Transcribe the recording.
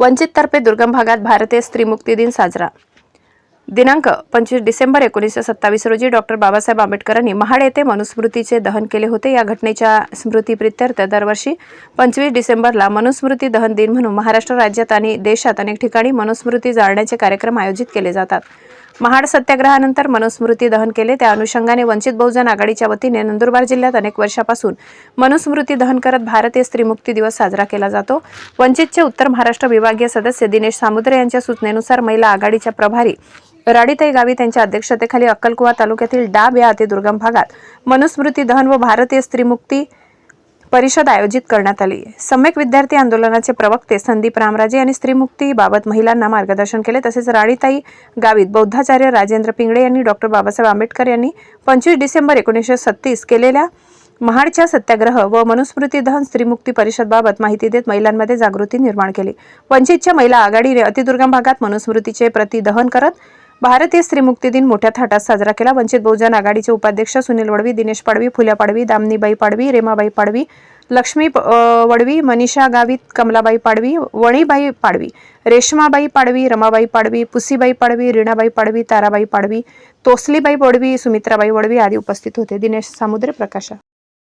वंचिततर्फे दुर्गम भागात भारतीय स्त्री मुक्ती दिन साजरा. दिनांक पंचवीस डिसेंबर एकोणीसशे सत्तावीस रोजी डॉक्टर बाबासाहेब आंबेडकरांनी महाड येथे मनुस्मृतीचे दहन केले होते. या घटनेच्या स्मृतीप्रित्यर्थ दरवर्षी पंचवीस डिसेंबरला मनुस्मृती दहन दिन म्हणून महाराष्ट्र राज्यात आणि देशात अनेक ठिकाणी मनुस्मृती जाळण्याचे कार्यक्रम आयोजित केले जातात. महाड सत्याग्रहानंतर मनुस्मृती दहन केले. त्या अनुषंगाने वंचित बहुजन आघाडीच्या वतीने नंदुरबार जिल्ह्यात अनेक वर्षापासून मनुस्मृती दहन करत भारतीय स्त्रीमुक्ती दिवस साजरा केला जातो. वंचितचे उत्तर महाराष्ट्र विभागीय सदस्य दिनेश सामुद्रे यांच्या सूचनेनुसार महिला आघाडीच्या प्रभारी राडीताई गावी त्यांच्या अध्यक्षतेखाली अक्कलकुवा तालुक्यातील डाब या अतिदुर्गम भागात मनुस्मृती दहन व भारतीय स्त्रीमुक्ती परिषद आयोजित करण्यात आली. सम्यक विद्यार्थी आंदोलनाचे प्रवक्ते संदीप रामराजे यांनी स्त्रीमुक्ती बाबत महिलांना मार्गदर्शन केले. तसेच राणीताई गावित बौद्धाचार्य राजेंद्र पिंगळे यांनी डॉक्टर बाबासाहेब आंबेडकर यांनी पंचवीस डिसेंबर एकोणीसशे सत्तीस केलेल्या महाडच्या सत्याग्रह व मनुस्मृती दहन स्त्रीमुक्ती परिषदबाबत माहिती देत महिलांमध्ये जागृती निर्माण केली. वंचितच्या महिला आघाडीने अतिदुर्गम भागात मनुस्मृतीचे प्रतिदहन करत भारतीय स्त्रीमुक्ती दिन मोठ्या थाटात साजरा केला. वंचित बहुजन आघाडीचे उपाध्यक्ष सुनील वडवी दिनेश पाडवी फुल्या पाडवी दामनीबाई पाडवी रेमाबाई पाडवी लक्ष्मी वडवी मनीषा गावित कमलाबाई पाडवी वणीबाई पाडवी रेशमाबाई पाडवी रमाबाई पाडवी पुसीबाई पाडवी रीणाबाई पाडवी ताराबाई पाडवी तोसलीबाई वडवी सुमित्राबाई वडवी आदी उपस्थित होते. दिनेश सामुद्रे प्रकाशा